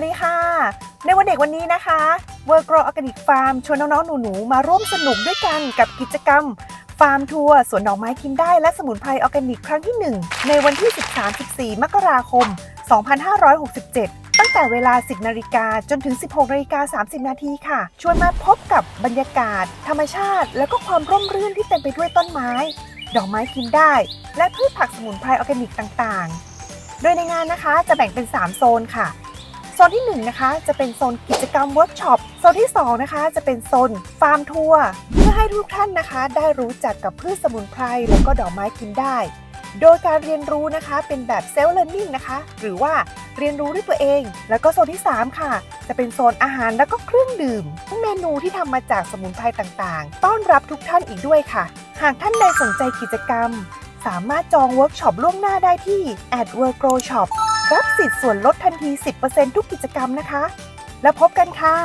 วัสดีค่ะ ในวันเด็กวันนี้นะคะ World Grow Organic Farm ชวนน้องๆ หนูๆ มาร่วมสนุกด้วยกันกับกิจกรรม ฟาร์มทัวร์สวนดอกไม้กินได้และสมุนไพรออร์แกนิกครั้งที่ 1 ในวันที่ 13-14 มกราคม 2567 ตั้งแต่เวลา 10 นาฬิกาจนถึง 16 นาฬิกา 30 นาทีค่ะ ชวนมาพบกับบรรยากาศ ธรรมชาติ และก็ความร่มรื่นที่เต็มไปด้วยต้นไม้ ดอกไม้กินได้ และพืชผักสมุนไพรออร์แกนิกต่างๆ โดยในงานนะคะจะแบ่งเป็น 3 โซนค่ะ โซนที่1นนะคะจะเป็นโซนกิจกรรมเวิร์กช็อปโซนที่2นะคะจะเป็นโซนฟาร์มทัวร์เพื่อให้ทุกท่านนะคะ ได้รู้จักกับพืชสมุนไพรแล้วก็ดอกไม้กินได้ โดยการเรียนรู้นะคะเป็นแบบเซลล์เ a ร์นิ่งนะคะ หรือว่าเรียนรู้ด้วยตัวเอง แล้วก็โซนที่ 3 ค่ะ จะเป็นโซนอาหารแล้วก็เครื่องดื่มเมนูที่ทำมาจากสมุนไพรต่างๆ ต้อนรับทุกท่านอีกด้วยค่ะ หากท่านใดสนใจกิจกรรม สามารถจองเวิร์กช็อปล่วงหน้าได้ที่ at w o r g r o Shop รับสิทธิ์ส่วนลดทันที 10%ทุกกิจกรรมนะคะ แล้วพบกันค่ะ